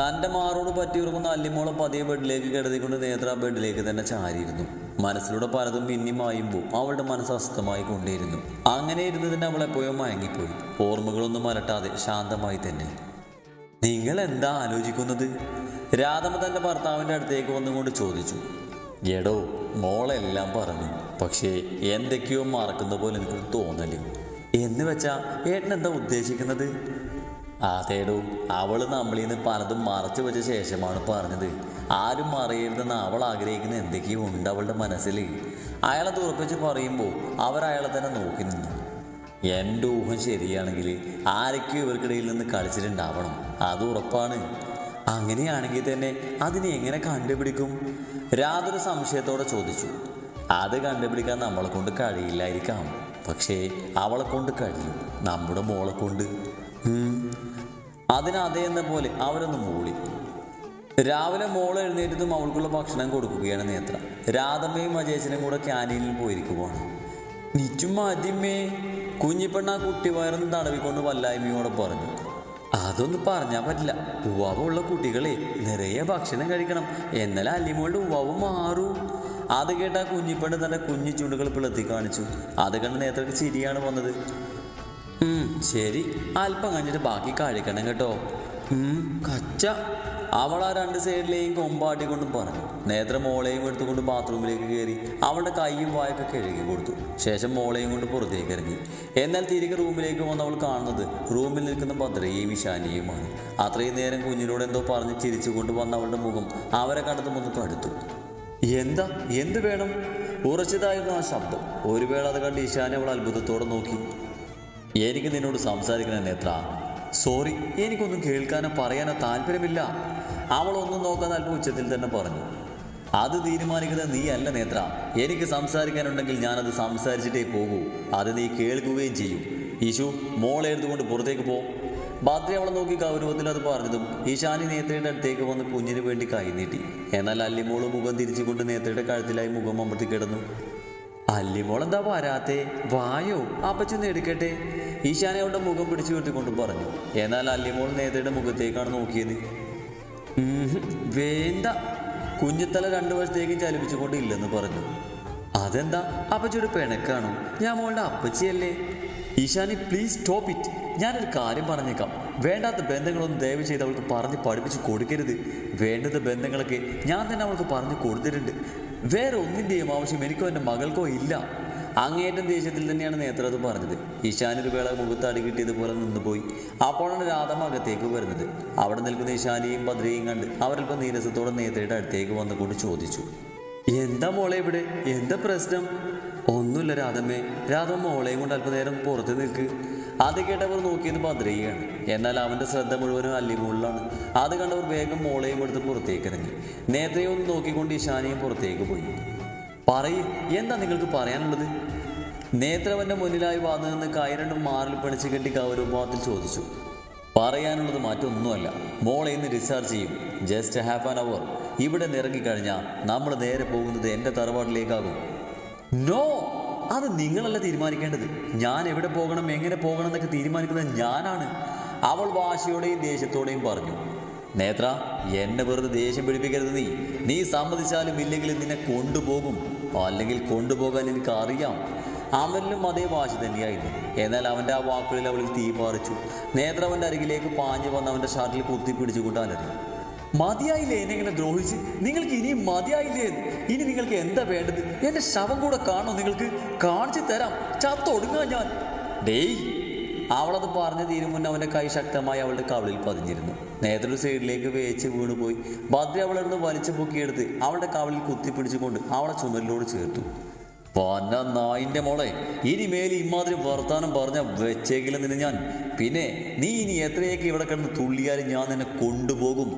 തന്റെ മാറോട് പറ്റിയുറങ്ങുന്ന അല്ലിമോളെ പതിയെ ബെഡിലേക്ക് കിടത്തിക്കൊണ്ട് നേത്ര ബെഡിലേക്ക് തന്നെ ചാരിയിരുന്നു. മനസ്സിലൂടെ പലതും മിന്നിമായുമ്പോൾ മായുമ്പോൾ അവളുടെ മനസ്സ് അസ്വസ്ഥമായി കൊണ്ടേയിരുന്നു അങ്ങനെ ഇരുന്നതിന് അവൾ എപ്പോഴോ മയങ്ങിപ്പോയി. ഓർമ്മകളൊന്നും അലട്ടാതെ ശാന്തമായി തന്നെ. നിങ്ങൾ എന്താ ആലോചിക്കുന്നത്? രാധമ്മ തന്റെ ഭർത്താവിന്റെ അടുത്തേക്ക് വന്നുകൊണ്ട് ചോദിച്ചു. എടോ മോളെല്ലാം പറഞ്ഞു. പക്ഷേ എന്തൊക്കെയോ മറക്കുന്ന പോലെ എനിക്കൊരു തോന്നൽ. എന്ന് വെച്ചാൽ ഏട്ടൻ എന്താ ഉദ്ദേശിക്കുന്നത്? അതേടോ അവൾ നമ്മളിൽ നിന്ന് പലതും മറച്ചു വെച്ച ശേഷമാണ് പറഞ്ഞത്. ആരും അറിയരുതെന്ന് അവൾ ആഗ്രഹിക്കുന്ന എന്തൊക്കെയോ ഉണ്ട് അവളുടെ മനസ്സിൽ അയാളെ തുറപ്പിച്ച് പറയുമ്പോൾ അവർ അയാളെ തന്നെ നോക്കി നിന്നു. എന്റെ ഊഹം ശരിയാണെങ്കിൽ ആരൊക്കെയോ ഇവർക്കിടയിൽ നിന്ന് കളിച്ചിട്ടുണ്ടാവണം. അത് ഉറപ്പാണ്. അങ്ങനെയാണെങ്കിൽ തന്നെ അതിനെ എങ്ങനെ കണ്ടുപിടിക്കും? രാതൊരു സംശയത്തോടെ ചോദിച്ചു. അത് കണ്ടുപിടിക്കാൻ നമ്മളെ കൊണ്ട് കഴിയില്ലായിരിക്കാം. പക്ഷേ അവളെ കൊണ്ട് കഴിയും. നമ്മുടെ മോളെ കൊണ്ട്. അതിന് പോലെ അവരൊന്ന് മൂളി. രാവിലെ മോൾ എഴുന്നേറ്റതും അവൾക്കുള്ള ഭക്ഷണം കൊടുക്കുകയാണ് നേത്ര. രാധമ്മയും അജേച്ചനും കൂടെ ക്യാന്റീനിൽ പോയിരിക്കുവാണ്. നിച്ചും മതിമേ കുഞ്ഞിപ്പെണ്ണ കുട്ടി വയറൊന്ന് തടവിക്കൊണ്ട് വല്ലായ്മയോടെ പറഞ്ഞു. അതൊന്നും പറഞ്ഞാൽ പറ്റില്ല. ഉവാവുള്ള കുട്ടികളെ നിറയെ ഭക്ഷണം കഴിക്കണം. എന്നാൽ അല്ലിമോളുടെ ഉവാവ് മാറൂ. അത് കേട്ട ആ കുഞ്ഞിപ്പെണ്ണ് തന്നെ കുഞ്ഞു ചുണ്ടുകൾ പിളർത്തി കാണിച്ചു. അത് കണ്ട് നേത്രക്ക് ചിരിയാണ് വന്നത്. ശരി. അല്പം കഴിഞ്ഞിട്ട് ബാക്കി കഴിക്കണം കേട്ടോ. കച്ച. അവൾ ആ രണ്ട് സൈഡിലെയും കൊമ്പാട്ടിക്കൊണ്ടും പറഞ്ഞു. നേത്ര മോളെയും എടുത്തുകൊണ്ട് ബാത്റൂമിലേക്ക് കയറി അവളുടെ കൈയും വായൊക്കെ കഴുകി കൊടുത്തു. ശേഷം മോളെയും കൊണ്ട് പുറത്തേക്ക് ഇറങ്ങി. എന്നാൽ തിരികെ റൂമിലേക്ക് വന്ന് അവൾ കാണുന്നത് റൂമിൽ നിൽക്കുന്ന ഭദ്രയെയും ഇഷാനിയുമാണ് അത്രയും നേരം കുഞ്ഞിനോട് എന്തോ പറഞ്ഞ് ചിരിച്ചുകൊണ്ട് വന്ന അവളുടെ മുഖം അവരെ കണ്ടതും ഒന്ന് കടുത്തു. എന്താ? എന്ത് വേണം? ഉറച്ചതായിരുന്നു ആ ശബ്ദം. ഒരു വേള അത് കണ്ട് ഇഷാനെ അവൾ അത്ഭുതത്തോടെ നോക്കി. എനിക്ക് നിന്നോട് സംസാരിക്കണം നേത്ര. സോറി എനിക്കൊന്നും കേൾക്കാനോ പറയാനോ താല്പര്യമില്ല. അവളൊന്നും നോക്കാതെ അല്പം ഉച്ചത്തിൽ തന്നെ പറഞ്ഞു. അത് തീരുമാനിക്കുന്നത് നീ അല്ല നേത്ര. എനിക്ക് സംസാരിക്കാനുണ്ടെങ്കിൽ ഞാനത് സംസാരിച്ചിട്ടേ പോകൂ. അത് നീ കേൾക്കുകയും ചെയ്യും. ഈശു മോളെ എടുത്തുകൊണ്ട് പുറത്തേക്ക് പോ. ഭദ്ര അവളെ നോക്കി ഗൗരവത്തിൽ അത് പറഞ്ഞതും ഈശാനി നേത്രയുടെ അടുത്തേക്ക് വന്ന് കുഞ്ഞിന് വേണ്ടി കൈ നീട്ടി. എന്നാൽ അല്ലിമോൾ മുഖം തിരിച്ചുകൊണ്ട് നേത്രയുടെ കഴുത്തിലായി മുഖം അമർത്തി കിടന്നു. അല്ലിമോൾ എന്താ വരാത്തേ? വായോ അപ്പച്ചൊന്ന് എടുക്കട്ടെ? ഈശാനെ അവളുടെ മുഖം പിടിച്ചു കെട്ടിക്കൊണ്ട് പറഞ്ഞു എന്നാൽ അല്ലിമോൾ നേതയുടെ മുഖത്തേക്കാണ് നോക്കിയത്. വേണ്ട. കുഞ്ഞിത്തല രണ്ടു വശത്തേക്ക് ചലിപ്പിച്ചുകൊണ്ട് ഇല്ലെന്ന് പറഞ്ഞു. അതെന്താ? അപ്പച്ചിയുടെ പിണക്കാണോ? ഞാൻ മോളുടെ അപ്പച്ചിയല്ലേ. ഈശാനി പ്ലീസ് സ്റ്റോപ്പ് ഇറ്റ് ഞാനൊരു കാര്യം പറഞ്ഞേക്കാം. വേണ്ടാത്ത ബന്ധങ്ങളൊന്നും ദയവ് ചെയ്ത് അവൾക്ക് പറഞ്ഞ് പഠിപ്പിച്ച് കൊടുക്കരുത്. വേണ്ടത് ബന്ധങ്ങളൊക്കെ ഞാൻ തന്നെ അവൾക്ക് പറഞ്ഞു കൊടുത്തിട്ടുണ്ട്. വേറെ ഒന്നിന്റെയും ആവശ്യം എനിക്കോ എന്റെ മകൾക്കോ ഇല്ല. അങ്ങേറ്റം ദേഷ്യത്തിൽ തന്നെയാണ് അത് പറഞ്ഞത്. ഈശാനൊരു വേള മുഖത്താടി കിട്ടിയതുപോലെ നിന്നുപോയി. അപ്പോഴാണ് അകത്തേക്ക് വരുന്നത്. അവിടെ നിൽക്കുന്ന ഈശാനിയും ഭദ്രയും കണ്ട് അവരൽപ്പം നീരസത്തോടെ നേത്രയുടെ അടുത്തേക്ക് വന്നുകൊണ്ട് ചോദിച്ചു എന്താ മോളെ ഇവിടെ? എന്താ പ്രശ്നം? ഒന്നുമില്ല രാധമ്മേ. രാധമ്മ മോളെയും കൊണ്ട് അല്പനേരം പുറത്ത് നിൽക്ക്. അത് കേട്ടവർ നോക്കിയത് ഭദ്രയാണ് എന്നാൽ അവന്റെ ശ്രദ്ധ മുഴുവനും അല്ലിമുകളിലാണ് അത് കണ്ടവർ വേഗം മോളെയും എടുത്ത് പുറത്തേക്ക് ഇറങ്ങി. നേത്രയെ നോക്കിക്കൊണ്ട് ഈശാനിയും പുറത്തേക്ക് പോയി. പറയ് എന്താ നിങ്ങൾക്ക് പറയാനുള്ളത്? നേത്രവന്റെ മുന്നിലായി വന്നു നിന്ന് കൈരണ്ടും മാറിൽ പിടിച്ചു കെട്ടി ഗൗരവഭാവത്തിൽ ചോദിച്ചു. പറയാനുള്ളത് മറ്റൊന്നുമല്ല. മോളെ ഇന്ന് ഡിസ്ചാർജ് ചെയ്യും. ജസ്റ്റ് ഹാഫ് ആൻ അവർ ഇവിടെ നിറങ്ങിക്കഴിഞ്ഞാൽ നമ്മൾ നേരെ പോകുന്നത് എന്റെ തറവാട്ടിലേക്കാകും. നോ അത് നിങ്ങളല്ല തീരുമാനിക്കേണ്ടത്. ഞാൻ എവിടെ പോകണം എങ്ങനെ പോകണം എന്നൊക്കെ തീരുമാനിക്കുന്നത് ഞാനാണ്. അവൾ വാശിയോടെയും ദേഷ്യത്തോടെയും പറഞ്ഞു. നേത്ര എന്നെ വെറുതെ ദേഷ്യം പിടിപ്പിക്കരുത് നീ. നീ സമ്മതിച്ചാലും ഇല്ലെങ്കിലും നിന്നെ കൊണ്ടുപോകും. അല്ലെങ്കിൽ കൊണ്ടുപോകാൻ എനിക്ക് അറിയാം അവനിലും അതേ വാശി തന്നെയായിരുന്നു. എന്നാൽ അവന്റെ ആ വാക്കുകളിൽ അവളിൽ തീ പാറിച്ചു. നേത്ര അവന്റെ അരികിലേക്ക് പാഞ്ഞു വന്ന് അവന്റെ ഷർട്ടിൽ കുത്തി പിടിച്ചുകൊണ്ട് അലറി. മതിയായില്ലേ എന്നെ ഇങ്ങനെ ദ്രോഹിച്ച്? നിങ്ങൾക്ക് ഇനിയും മതിയായില്ലേ? ഇനി നിങ്ങൾക്ക് എന്താ വേണ്ടത്? എന്റെ ശവം കൂടെ കാണോ നിങ്ങൾക്ക്? കാണിച്ചു തരാം. ചത്തൊടുങ്ങാ ഞാൻ. ഡേയ്. അവളത് പറഞ്ഞു തീരും മുന്നേ അവന്റെ കൈ ശക്തമായി അവളുടെ കവിളിൽ പതിഞ്ഞിരുന്നു. നേത്രൊരു സൈഡിലേക്ക് വേച്ച് വീണുപോയി. ഭദ്ര അവളെന്ന് വലിച്ചു പൊക്കിയെടുത്ത് അവളുടെ കവിളിൽ കുത്തിപ്പിടിച്ചുകൊണ്ട് അവളെ ചുമലിലോട് ചേർത്തു. പന്ന നായിന്റെ മോളെ ഇനി മേലെ ഇമാതിരി വർത്താനം പറഞ്ഞ വെച്ചേക്കില്ല നിന്നെ ഞാൻ. പിന്നെ നീ ഇനി എത്രയൊക്കെ ഇവിടെ കിടന്ന് തുള്ളിയാലും ഞാൻ നിന്നെ കൊണ്ടുപോകും.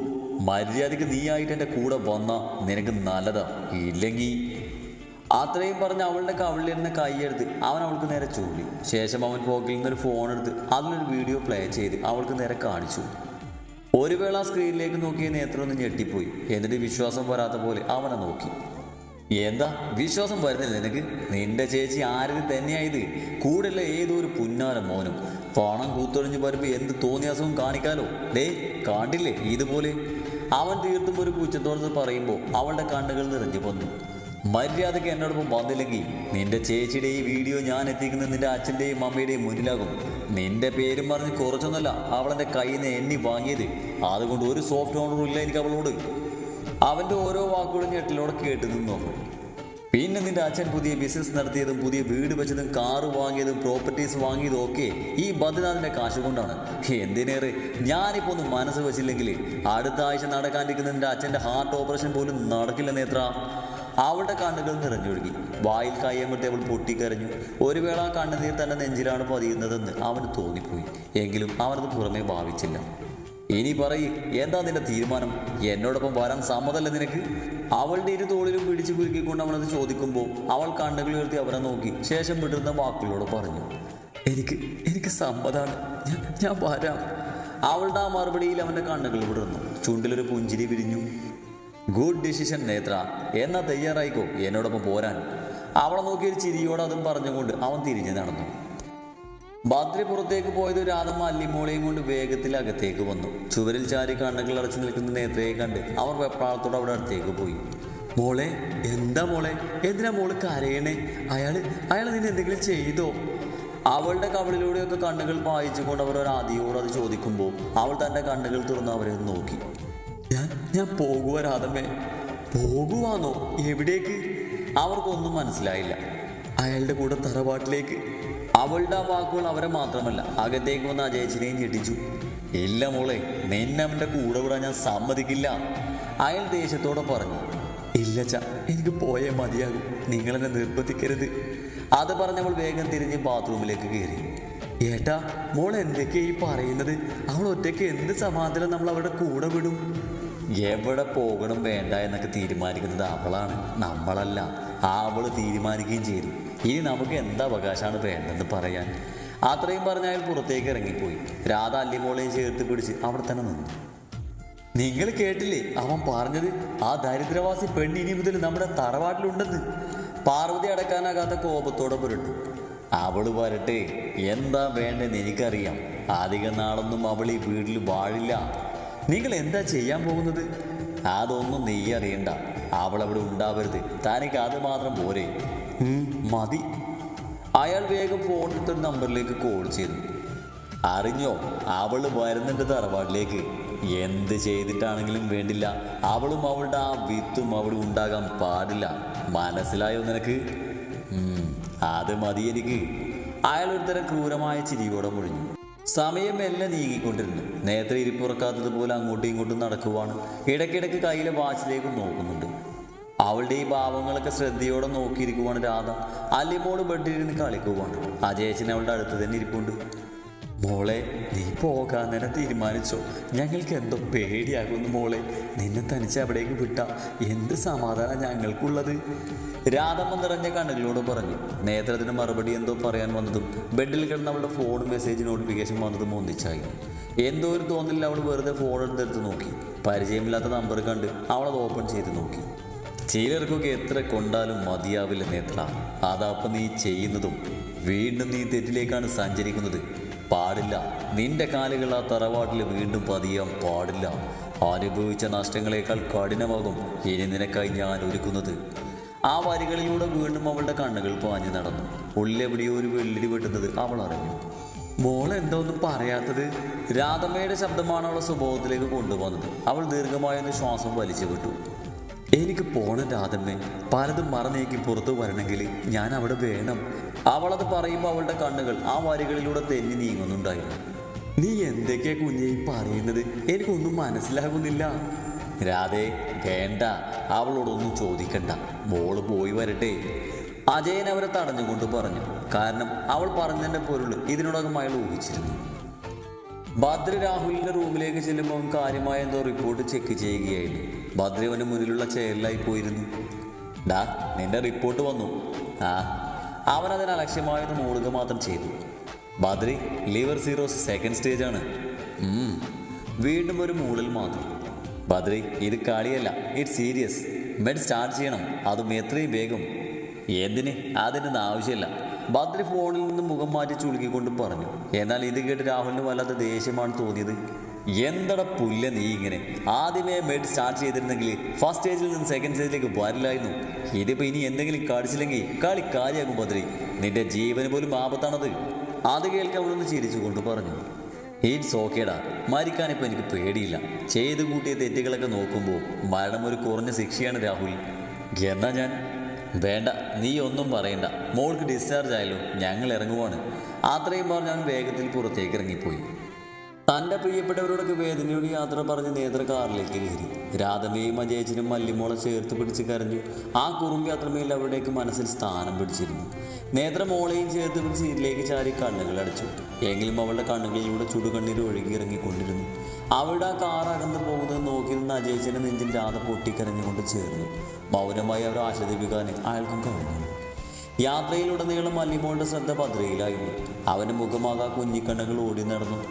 മര്യാദയ്ക്ക് നീ ആയിട്ട് എന്റെ കൂടെ വന്ന നിനക്ക് നല്ലതാ. ഇല്ലെങ്കിൽ അത്രയും പറഞ്ഞ് അവളുടെ കവിളിൽ നിന്ന് കൈയെടുത്ത് അവൻ അവൾക്ക് നേരെ ചൂണ്ടി ശേഷം അവൻ പോക്കിൽ നിന്നൊരു ഫോൺ എടുത്ത് അതിലൊരു വീഡിയോ പ്ലേ ചെയ്ത് അവൾക്ക് നേരെ കാണിച്ചു. ഒരു വേള സ്ക്രീനിലേക്ക് നോക്കിയ നേത്രം ഒന്ന് ഞെട്ടിപ്പോയി. എന്നിട്ട് വിശ്വാസം വരാത്ത പോലെ അവനെ നോക്കി. എന്താ? വിശ്വാസം വരുന്നില്ല നിനക്ക്? നിന്റെ ചേച്ചി ആരും തന്നെയായത്. കൂടെയുള്ള ഒരു പുന്നാര മോനും. പണം കൂത്തൊഴിഞ്ഞ് വരുമ്പോൾ എന്ത് തോന്നിയാസവും കാണിക്കാലോ? ഡേ കാണ്ടില്ലേ ഇതുപോലെ? അവൻ തീർത്തും ഒരു പൂച്ചത്തോടത്ത് പറയുമ്പോൾ അവളുടെ കണ്ണുകൾ നിറഞ്ഞു വന്നു മര്യാദയ്ക്ക് എന്നോടൊപ്പം വന്നില്ലെങ്കിൽ നിന്റെ ചേച്ചിയുടെ ഈ വീഡിയോ ഞാൻ എത്തിക്കുന്നത് നിന്റെ അച്ഛന്റെയും അമ്മയുടെയും മുന്നിലാകും. നിന്റെ പേരും പറഞ്ഞ് കുറച്ചൊന്നല്ല അവളെന്റെ കയ്യിൽ നിന്ന് എണ്ണി വാങ്ങിയത്. അതുകൊണ്ട് ഒരു സോഫ്റ്റ് ഓണറും ഇല്ല എനിക്ക് അവളോട്. അവന്റെ ഓരോ വാക്കുകളും ഞെട്ടിലോടെ കേട്ടു നിന്നു പിന്നെ നിന്റെ അച്ഛൻ പുതിയ ബിസിനസ് നടത്തിയതും പുതിയ വീട് വെച്ചതും കാറ് വാങ്ങിയതും പ്രോപ്പർട്ടീസ് വാങ്ങിയതും ഒക്കെ ഈ ബദ്രിനാഥിന്റെ കാശ് കൊണ്ടാണ്. എന്തിനേറെ? ഞാനിപ്പോ ഒന്ന് മനസ്സ് വെച്ചില്ലെങ്കിൽ അടുത്ത ആഴ്ച നടക്കാണ്ടിരിക്കുന്ന നിന്റെ അച്ഛന്റെ ഹാർട്ട് ഓപ്പറേഷൻ പോലും നടക്കില്ല നേത്ര. അവളുടെ കണ്ണുകൾ നിറഞ്ഞൊഴുകി. വായിൽ കയ്യമ്പട്ടി അവൾ പൊട്ടിക്കരഞ്ഞു. ഒരു വേള ആ കണ്ണുനീർ തന്നെ നെഞ്ചിലാണ് പതിയുന്നതെന്ന് അവന് തോന്നിപ്പോയി. എങ്കിലും അവനത് പുറമേ ഭാവിച്ചില്ല. ഇനി പറയ് എന്താ നിന്റെ തീരുമാനം? എന്നോടൊപ്പം വരാൻ സമ്മതല്ല നിനക്ക്? അവളുടെ ഇരു തോളിലും പിടിച്ചു കുരുക്കിക്കൊണ്ട് അവനത് ചോദിക്കുമ്പോൾ അവൾ കണ്ണുകൾ ഉയർത്തി അവനെ നോക്കി ശേഷം വിടുന്ന വാക്കുകളോട് പറഞ്ഞു എനിക്ക് എനിക്ക് സമ്മതാണ്. ഞാൻ വരാം. അവളുടെ ആ മറുപടിയിൽ അവന്റെ കണ്ണുകൾ വിടർന്നു. ചുണ്ടിലൊരു പുഞ്ചിരി വിരിഞ്ഞു. ഗുഡ് ഡിസിഷൻ നേത്ര. എന്നാ തയ്യാറായിക്കോ? എന്നോടൊപ്പം പോരാൻ. അവളെ നോക്കിയൊരു ചിരിയോടെ അതും പറഞ്ഞുകൊണ്ട് അവൻ തിരിഞ്ഞു നടന്നു. ഭദ്ര പുറത്തേക്ക് പോയത് രാധമ്മ അല്ലിമോളെയും കൊണ്ട് വേഗത്തിൽ അകത്തേക്ക് വന്നു. ചുവരിൽ ചാരി കണ്ണുകൾ അടച്ചു നിൽക്കുന്ന നേത്രയെ കണ്ട് അവർ വെപ്രാളത്തോടെ അവിടെ അടുത്തേക്ക് പോയി. മോളെ എന്താ മോളെ? എന്തിനാ മോൾ കരയണേ? അയാൾ അയാൾ നിന്നെ എന്തെങ്കിലും ചെയ്തോ? അവളുടെ കവളിലൂടെയൊക്കെ കണ്ണുകൾ പായിച്ചുകൊണ്ട് അവർ ഒരു ആദിയോട് അത് ചോദിക്കുമ്പോൾ അവൾ തന്റെ കണ്ണുകൾ തുറന്ന് അവരെ നോക്കി. ഞാൻ ഞാൻ പോകുക രാധമ്മേ. പോകുവാന്നോ? എവിടേക്ക്? അവർക്കൊന്നും മനസ്സിലായില്ല. അയാളുടെ കൂടെ തറവാട്ടിലേക്ക് അവളുടെ വാക്കുകൾ അവരെ മാത്രമല്ല. അകത്തേക്ക് വന്ന അജയച്ചിനെയും ഞെട്ടിച്ചു. ഇല്ല മോളെ നിന്നെ അവന്റെ കൂടെ വിടാൻ ഞാൻ സമ്മതിക്കില്ല. അയാൾ ദേഷ്യത്തോടെ പറഞ്ഞു ഇല്ല ച എനിക്ക് പോയേ മതിയാകും. നിങ്ങളെന്നെ നിർബന്ധിക്കരുത്. അത് പറഞ്ഞവൾ വേഗം തിരിഞ്ഞ് ബാത്റൂമിലേക്ക് കയറി. ഏട്ടാ മോൾ എന്തൊക്കെയാ ഈ പറയുന്നത്? അവൾ ഒറ്റയ്ക്ക് എന്ത് സമാധാനം നമ്മൾ അവരുടെ കൂടെ വിടും? എവിടെ പോകണം വേണ്ട എന്നൊക്കെ തീരുമാനിക്കുന്നത് അവളാണ്. നമ്മളല്ല ആ അവൾ തീരുമാനിക്കുകയും ചെയ്തു. ഇനി നമുക്ക് എന്താ അവകാശമാണ് വേണ്ടതെന്ന് പറയാൻ? അത്രയും പറഞ്ഞ അയാൾ പുറത്തേക്ക് ഇറങ്ങിപ്പോയി. രാധ അല്ലിമോളെയും ചേർത്ത് പിടിച്ച് അവിടെ തന്നെ നിന്നു. നിങ്ങൾ കേട്ടില്ലേ? അവൻ പറഞ്ഞത് ആ ദരിദ്രവാസി പെണ്ണ് ഇനി മുതൽ നമ്മുടെ തറവാട്ടിലുണ്ടെന്ന്. പാർവതി അടക്കാനാകാത്ത കോപത്തോടെ പുരട്ടു. അവൾ വരട്ടെ എന്താ വേണ്ടെന്ന് എനിക്കറിയാം. അധിക നാളൊന്നും അവൾ ഈ വീട്ടിൽ വാഴില്ല. നിങ്ങൾ എന്താ ചെയ്യാൻ പോകുന്നത്? അതൊന്നും നീ അറിയണ്ട. അവളവിടെ ഉണ്ടാവരുത്. തനിക്ക് അത് മാത്രം പോരെ. മതി. അയാൾ വേഗം ഫോണിലത്തെ നമ്പറിലേക്ക് കോൾ ചെയ്തു. അറിഞ്ഞോ അവൾ വരുന്നുണ്ട് തറവാട്ടിലേക്ക്. എന്ത് ചെയ്തിട്ടാണെങ്കിലും വേണ്ടില്ല. അവളും അവളുടെ ആ വിത്തും അവിടെ ഉണ്ടാകാൻ പാടില്ല. മനസ്സിലായോ നിനക്ക്? അത് മതി എനിക്ക്. അയാൾ ഒരുതരം ക്രൂരമായ ചിരിയോടെ മുഴിഞ്ഞു. സമയം എല്ലാം നീങ്ങിക്കൊണ്ടിരുന്നു. നേരത്തെ ഇരിപ്പുറക്കാത്തതുപോലെ അങ്ങോട്ടും ഇങ്ങോട്ടും നടക്കുവാണ്. ഇടയ്ക്കിടയ്ക്ക് കയ്യിലെ വാച്ചിലേക്ക് നോക്കുന്നുണ്ട്. അവളുടെ ഈ ഭാവങ്ങളൊക്കെ ശ്രദ്ധയോടെ നോക്കിയിരിക്കുവാണ് രാധ. അല്ലിമോൾ ബെഡിലിരുന്ന് കളിക്കുവാണ്. അജയച്ചൻ അവളുടെ അടുത്ത് തന്നെ ഇരിപ്പുണ്ട്. മോളെ നീ പോകാൻ തന്നെ തീരുമാനിച്ചോ. ഞങ്ങൾക്ക് എന്തോ പേടിയാകുന്നു മോളെ. നിന്നെ തനിച്ച് അവിടേക്ക് വിട്ട എന്ത് സമാധാനം ഞങ്ങൾക്കുള്ളത്? രാധമ്മ നിറഞ്ഞ കണ്ണുകളോട് പറഞ്ഞു. നേത്രത്തിന് മറുപടി എന്തോ പറയാൻ വന്നതും ബെഡിൽ കിടന്ന് അവളുടെ ഫോൺ മെസ്സേജ് നോട്ടിഫിക്കേഷൻ വന്നതും ഒന്നിച്ചായി. എന്തോ ഒരു തോന്നലിൽ അവൾ വെറുതെ ഫോൺ എടുത്തെടുത്ത് നോക്കി. പരിചയമില്ലാത്ത നമ്പർ കണ്ട് അവളത് ഓപ്പൺ ചെയ്ത് നോക്കി. ചിലർക്കൊക്കെ എത്ര കൊണ്ടാലും മതിയാവില്ല നേത്ര. അതാപ്പം നീ ചെയ്യുന്നതും വീണ്ടും നീ തെറ്റിലേക്കാണ് സഞ്ചരിക്കുന്നത്. പാടില്ല. നിന്റെ കാലുകൾ ആ തറവാട്ടിൽ വീണ്ടും പതിയാൻ പാടില്ല. അനുഭവിച്ച നഷ്ടങ്ങളെക്കാൾ കഠിനമാകും ഇനി നിനക്കായി ഞാൻ ഒരുക്കുന്നത്. ആ വരികളിലൂടെ വീണ്ടും അവളുടെ കണ്ണുകൾ പാഞ്ഞു നടന്നു. ഉള്ളെവിടെയോ ഒരു വെള്ളിരി വെട്ടുന്നത് അവൾ അറിഞ്ഞു. മോൾ എന്തോന്നും പറയാത്തത്? രാധമ്മയുടെ ശബ്ദമാണ് അവളെ സ്വഭാവത്തിലേക്ക് കൊണ്ടുവന്നത്. അവൾ ദീർഘമായൊന്ന് ശ്വാസം വലിച്ചു വിട്ടു. എനിക്ക് പോണം ആദ്യമേ പലതും മറന്നേക്ക് പുറത്തു വരണമെങ്കിൽ ഞാൻ അവിടെ വേണം. അവളത് പറയുമ്പോൾ അവളുടെ കണ്ണുകൾ ആ വരികളിലൂടെ തെന്നി നീങ്ങുന്നുണ്ടായിരുന്നു. നീ എന്തൊക്കെയാ കുഞ്ഞെ പറയുന്നത്? എനിക്കൊന്നും മനസ്സിലാകുന്നില്ല. രാധേ വേണ്ട. അവളോടൊന്നും ചോദിക്കണ്ട. മോൾ പോയി വരട്ടെ. അജയൻ അവരെ തടഞ്ഞുകൊണ്ട് പറഞ്ഞു. കാരണം അവൾ പറഞ്ഞതിന്റെ പൊരുൾ ഇതിനോടകം അയാൾ ഊഹിച്ചിരുന്നു. ഭദ്ര രാഹുലിന്റെ റൂമിലേക്ക് ചെല്ലുമ്പോൾ കാര്യമായ എന്തോ റിപ്പോർട്ട് ചെക്ക് ചെയ്യുകയായിരുന്നു. ഭദ്ര അവന് മുന്നിലുള്ള ചെയറിലായി പോയിരുന്നു. ഡാ നിന്റെ റിപ്പോർട്ട് വന്നു. ആ അവൻ അതിന് അലക്ഷ്യമായത് മൂളുക മാത്രം ചെയ്തു. Badri liver cirrhosis second stage ആണ്. വീണ്ടും ഒരു മൂളിൽ മാത്രം. ബദ്രി ഇത് കളിയല്ല ഇറ്റ് സീരിയസ് മെഡ് സ്റ്റാർട്ട് ചെയ്യണം അതും എത്രയും വേഗം. എന്തിന്? അതിനൊന്നും ആവശ്യമില്ല. ബദ്രി ഫോണിൽ നിന്ന് മുഖം മാറ്റി ചുളുക്കിക്കൊണ്ട് പറഞ്ഞു എന്നാൽ ഇത് കേട്ട് രാഹുലിന് വല്ലാത്ത ദേഷ്യമാണ് തോന്നിയത്. എന്തട പുല്ല നീ ഇങ്ങനെ? ആദ്യമേ മെഡ് സ്റ്റാർട്ട് ചെയ്തിരുന്നെങ്കിൽ ഫസ്റ്റ് സ്റ്റേജിൽ നിന്ന് സെക്കൻഡ് സ്റ്റേജിലേക്ക് വരില്ലായിരുന്നു. ഇതിപ്പോൾ ഇനി എന്തെങ്കിലും കാണിച്ചില്ലെങ്കിൽ കളി കാര്യമാകും ബദ്രി. നിന്റെ ജീവന് പോലും ആപത്താണത്. അത് കേൾക്കാൻ അവളൊന്ന് ചിരിച്ചുകൊണ്ട് പറഞ്ഞു ഇറ്റ്സ് ഓക്കേടാ മരിക്കാനിപ്പോൾ എനിക്ക് പേടിയില്ല. ചെയ്തു കൂട്ടിയ തെറ്റുകളൊക്കെ നോക്കുമ്പോൾ മരണം ഒരു കുറഞ്ഞ ശിക്ഷയാണ് രാഹുൽ. എന്നാ ഞാൻ വേണ്ട നീ ഒന്നും പറയണ്ട. മോൾക്ക് ഡിസ്ചാർജ് ആയല്ലോ ഞങ്ങൾ ഇറങ്ങുവാണ്. അത്രയും പറഞ്ഞ ഞാൻ വേഗത്തിൽ പുറത്തേക്ക് ഇറങ്ങിപ്പോയി. തന്റെ പ്രിയപ്പെട്ടവരോടൊക്കെ വേദനയോട് യാത്ര പറഞ്ഞ് നേത്ര കാറിലേക്ക് കയറി. രാധമേയും അജയച്ചനും മല്ലിമോളെ ചേർത്ത് പിടിച്ച് കരഞ്ഞു. ആ കുറുമ്പി അത്രമേൽ അവരുടെയൊക്കെ മനസ്സിൽ സ്ഥാനം പിടിച്ചിരുന്നു. നേത്ര മോളെയും ചേർത്ത് പിടിച്ച് ഇതിലേക്ക് ചാരി കണ്ണുകൾ അടച്ചു. എങ്കിലും അവളുടെ കണ്ണുകളിലൂടെ ചുടുകണ്ണീർ ഒഴുകി ഇറങ്ങിക്കൊണ്ടിരുന്നു. അവരുടെ ആ കാർ അകന്നു പോകുന്നത് നോക്കി നിന്ന് അജയച്ചന്റെ നെഞ്ചിൽ രാധ പൊട്ടിക്കരഞ്ഞുകൊണ്ട് ചേർന്നു. മൗനമായി അവർ ആശ്വദിപ്പിക്കാൻ അയാൾക്കും കഴിഞ്ഞു. യാത്രയിലുടനീളം മല്ലിമോളുടെ ശ്രദ്ധ ഭദ്രയിലായിരുന്നു അവന്റെ മുഖമാകാ കുഞ്ഞിക്കണ്ണുകൾ ഓടി നടന്നു.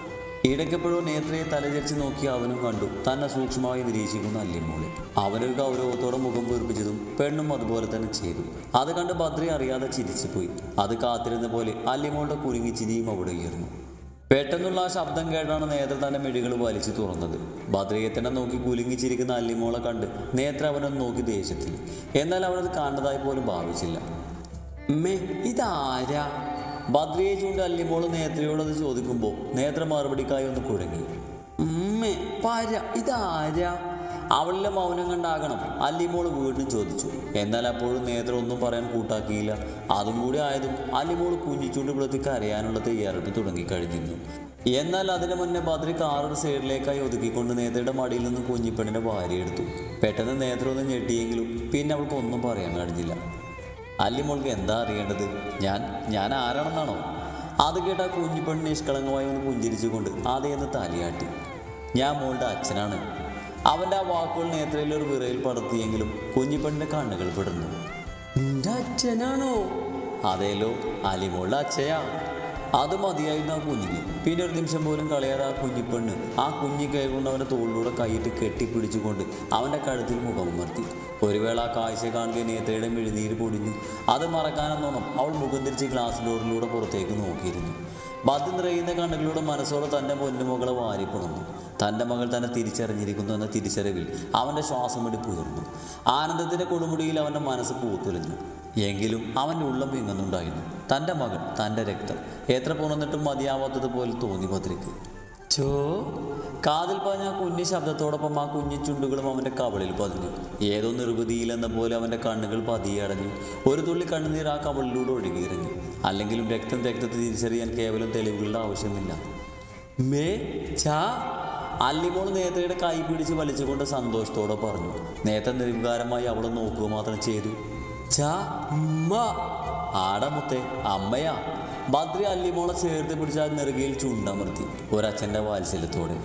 ഇടയ്ക്കെപ്പോഴോ നേത്രയെ തലചരിച്ച് നോക്കി അവനും കണ്ടു. തന്നെ സൂക്ഷ്മമായി നിരീക്ഷിക്കുന്ന അല്ലിമോളെ അവനൊരു ഗൗരവത്തോടെ മുഖം വീർപ്പിച്ചതും പെണ്ണും അതുപോലെ തന്നെ ചെയ്തു. അത് കണ്ട് ഭദ്രയെ അറിയാതെ ചിരിച്ചുപോയി. അത് കാത്തിരുന്ന പോലെ അല്ലിമോളുടെ കുരുങ്ങി ചിരിയും അവിടെ ഉയർന്നു. പെട്ടെന്നുള്ള ആ ശബ്ദം കേട്ടാണ് നേത്ര തന്റെ മിഴികൾ വലിച്ചു തുറന്നത്. ഭദ്രയെ തന്നെ നോക്കി കുലുങ്ങിച്ചിരിക്കുന്ന അല്ലിമോളെ കണ്ട് നേത്ര അവനൊന്ന് നോക്കി ദേഷ്യത്തിൽ. എന്നാൽ അവനത് കാണുന്നതായി പോലും ഭാവിച്ചില്ല. മേ ഇതാരാ? ഭദ്രയെ ചൂണ്ട് അല്ലിമോൾ നേത്രയോടത് ചോദിക്കുമ്പോൾ നേത്ര മറുപടിക്കായി ഒന്ന് കുഴങ്ങി. ഉമ്മേ പാര ഇതാരാ? അവളിലെ മൗനം കണ്ടാകണം. അല്ലിമോൾ വീണ്ടും ചോദിച്ചു. എന്നാൽ അപ്പോഴും നേത്ര ഒന്നും പറയാൻ കൂട്ടാക്കിയില്ല. അതും കൂടി ആയതും അല്ലിമോൾ കുഞ്ഞിച്ചുണ്ട് വിളത്തി കരയാനുള്ള തയ്യാറെടുപ്പ് തുടങ്ങിക്കഴിഞ്ഞിരുന്നു. എന്നാൽ അതിന് മുന്നേ ബദ്രി കാറൊരു സൈഡിലേക്കായി ഒതുക്കിക്കൊണ്ട് നേത്രയുടെ മടിയിൽ നിന്ന് കുഞ്ഞിപ്പെണ്ണിനെ വാരിയെടുത്തു. പെട്ടെന്ന് നേത്ര ഒന്ന് ഞെട്ടിയെങ്കിലും പിന്നെ അവൾക്ക് ഒന്നും പറയാൻ കഴിഞ്ഞില്ല. അല്ലിമോൾക്ക് എന്താ അറിയേണ്ടത്? ഞാൻ ഞാൻ ആരാണെന്നാണോ? അത് കേട്ട കുഞ്ഞിപ്പെണ്ണ് നിഷ്കളങ്കമായി ഒന്ന് പുഞ്ചിരിച്ചുകൊണ്ട് ആദ്യം തലയാട്ടി. ഞാൻ മോളുടെ അച്ഛനാണ്. അവന്റെ ആ വാക്കുകൾ നേത്രയിൽ ഒരു വിറയിൽ പടർത്തിയെങ്കിലും കുഞ്ഞിപ്പെണ്ണിന്റെ കണ്ണുകൾ പെടുന്നു നിന്റെ അച്ഛനാണോ? അതേലോ അലിമോളുടെ അച്ഛയാ. അത് മതിയായിരുന്നു ആ കുഞ്ഞിക്ക്. പിന്നെ ഒരു നിമിഷം പോലും കളയാതെ ആ കുഞ്ഞിപ്പെണ്ണ് ആ കുഞ്ഞി കൈ കൊണ്ട് അവന്റെ തോളിലൂടെ കൈയിട്ട് കെട്ടിപ്പിടിച്ചുകൊണ്ട് അവന്റെ കഴുത്തിൽ മുഖം അമർത്തി. ഒരു വേള ആ കാഴ്ച കാണുക നേത്രയുടെ മെഴുനീര് പൊടിഞ്ഞു. അത് മറക്കാനെന്നോണം അവൾ മുഖം തിരിച്ച് ഗ്ലാസ് ഡോറിലൂടെ പുറത്തേക്ക് നോക്കിയിരുന്നു. ബദ് നിറയുന്ന കണ്ണുകളിലൂടെ മനസ്സോടെ തന്റെ പൊന്നുമകളെ വാരിപ്പുണർന്നു തന്റെ മകൾ തന്നെ തിരിച്ചറിഞ്ഞിരിക്കുന്നു എന്ന തിരിച്ചറിവിൽ അവന്റെ ശ്വാസമെടുപ്പ് ഉയർന്നു. ആനന്ദത്തിന്റെ കൊടുമുടിയിൽ അവന്റെ മനസ്സ് പൂത്തുലഞ്ഞു. എങ്കിലും അവന്റെ ഉള്ളം വീങ്ങുന്നുണ്ടായിരുന്നു. തന്റെ മകൻ തന്റെ രക്തം. എത്ര പുണർന്നിട്ടും മതിയാവാത്തതുപോലെ തോന്നി ഭദ്രയ്ക്ക് ചോ കാതിൽ പറഞ്ഞ ആ കുഞ്ഞു ശബ്ദത്തോടൊപ്പം ആ കുഞ്ഞു ചുണ്ടുകളും അവന്റെ കവളിൽ പതിഞ്ഞു. ഏതോ നിർവൃതിയിലെന്ന പോലെ അവന്റെ കണ്ണുകൾ പതിയെ അടഞ്ഞു. ഒരു തുള്ളി കണ്ണുനീർ ആ കവളിലൂടെ ഒഴുകിയിറങ്ങി അല്ലെങ്കിലും രക്തം രക്തത്തെ തിരിച്ചറിയാൻ കേവലം തെളിവുകളുടെ ആവശ്യമില്ല. മേ ചാ അല്ലിമോൾ നേത്രയുടെ കൈ പിടിച്ച് വലിച്ചുകൊണ്ട് സന്തോഷത്തോടെ പറഞ്ഞു. നേത്ര നിർവികാരമായി അവളെ നോക്കുക മാത്രം ചെയ്തു. ആടമുത്തെ അമ്മയാ. ബദ്രി അല്ലിമോളെ ചേർത്ത് പിടിച്ച നെറുകയിൽ ചുണ്ടമർത്തി ഒരച്ഛന്റെ വാത്സല്യത്തോടെ.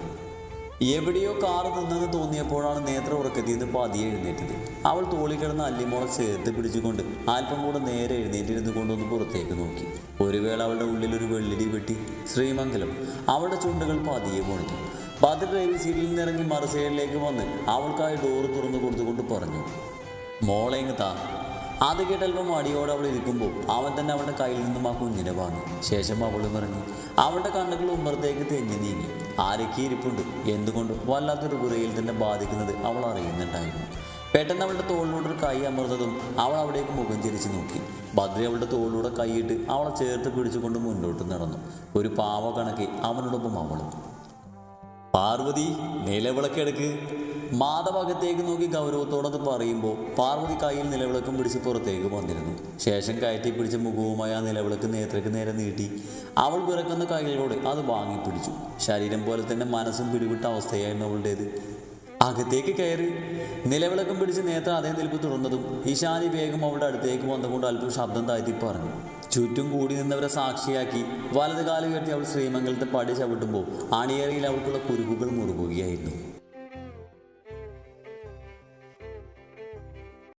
എവിടെയോ കാറ് നിന്നെന്ന് തോന്നിയപ്പോഴാണ് നേത്ര ഉറക്കത്തിൽ നിന്ന് പതിയെ എഴുന്നേറ്റത്. അവൾ തോളി കിടന്ന അല്ലിമോളെ ചേർത്ത് പിടിച്ചുകൊണ്ട് അല്പം കൂടെ നേരെ എഴുന്നേറ്റിരുന്നു കൊണ്ടൊന്ന് പുറത്തേക്ക് നോക്കി. ഒരു വേള അവളുടെ ഉള്ളിൽ ഒരു വെള്ളിടി വെട്ടി ശ്രീമംഗലം അവളുടെ ചുണ്ടുകൾ പതിയെ പൊണിഞ്ഞു ഭദ്ര ഡ്രൈവിംഗ് സീറ്റിൽ നിന്നിറങ്ങി മറുസൈഡിലേക്ക് വന്ന് അവൾക്കായി ഡോറ് തുറന്നു കൊടുത്തുകൊണ്ട് പറഞ്ഞു മോളെ താ. അത് കേട്ടല്പം മടിയോടെ അവൾ ഇരിക്കുമ്പോൾ അവൻ തന്നെ അവളുടെ കയ്യിൽ നിന്നും ആ കുഞ്ഞിനെ വാങ്ങി. ശേഷം അവളും ഇറങ്ങി. അവളുടെ കണ്ണുകൾ ഉമ്മറത്തേക്ക് തെന്നി നീങ്ങി. ആരൊക്കെ ഇരിപ്പുണ്ട്? എന്തുകൊണ്ട്? വല്ലാത്തൊരു കുറയിൽ തന്നെ ബാധിക്കുന്നത് അവൾ അറിയുന്നുണ്ടായിരുന്നു. പെട്ടെന്ന് അവളുടെ തോളിലൂടെ ഒരു കൈ അമർന്നതും അവൾ അവിടേക്ക് മുഖം ചിരിച്ച് നോക്കി. ഭദ്രി അവളുടെ തോളിലൂടെ കൈയിട്ട് അവളെ ചേർത്ത് പിടിച്ചുകൊണ്ട് മുന്നോട്ട് നടന്നു. ഒരു പാവ കണക്കെ അവനോടൊപ്പം അവളും. പാർവതി നിലവിളക്കെടുക്ക് മാധവകത്തേക്ക് നോക്കി ഗൗരവത്തോടത് പറയുമ്പോൾ പാർവതി കയ്യിൽ നിലവിളക്കം പിടിച്ച് പുറത്തേക്ക് വന്നിരുന്നു. ശേഷം കയറ്റി പിടിച്ച മുഖവുമായി ആ നിലവിളക്ക് നേത്രയ്ക്ക് നേരെ നീട്ടി. അവൾ പിറക്കുന്ന കൈകളോടെ അത് വാങ്ങിപ്പിടിച്ചു. ശരീരം പോലെ തന്നെ മനസ്സും പിടിവിട്ട അവസ്ഥയായിരുന്നു അവളുടേത്. അകത്തേക്ക് കയറി നിലവിളക്കം പിടിച്ച് നേത്ര അതേ നിൽപ്പ് തുറന്നതും ഈശാനി വേഗം അവളുടെ അടുത്തേക്ക് വന്നുകൊണ്ട് അല്പം ശബ്ദം താഴ്ത്തി പറഞ്ഞു. ചുറ്റും കൂടി നിന്നവരെ സാക്ഷിയാക്കി വലത് കാൽ അവൾ ശ്രീമംഗലത്തെ പടി ചവിട്ടുമ്പോൾ അണിയറയിൽ അവൾക്കുള്ള കുരുക്കുകൾ മുറുകുകയായിരുന്നു.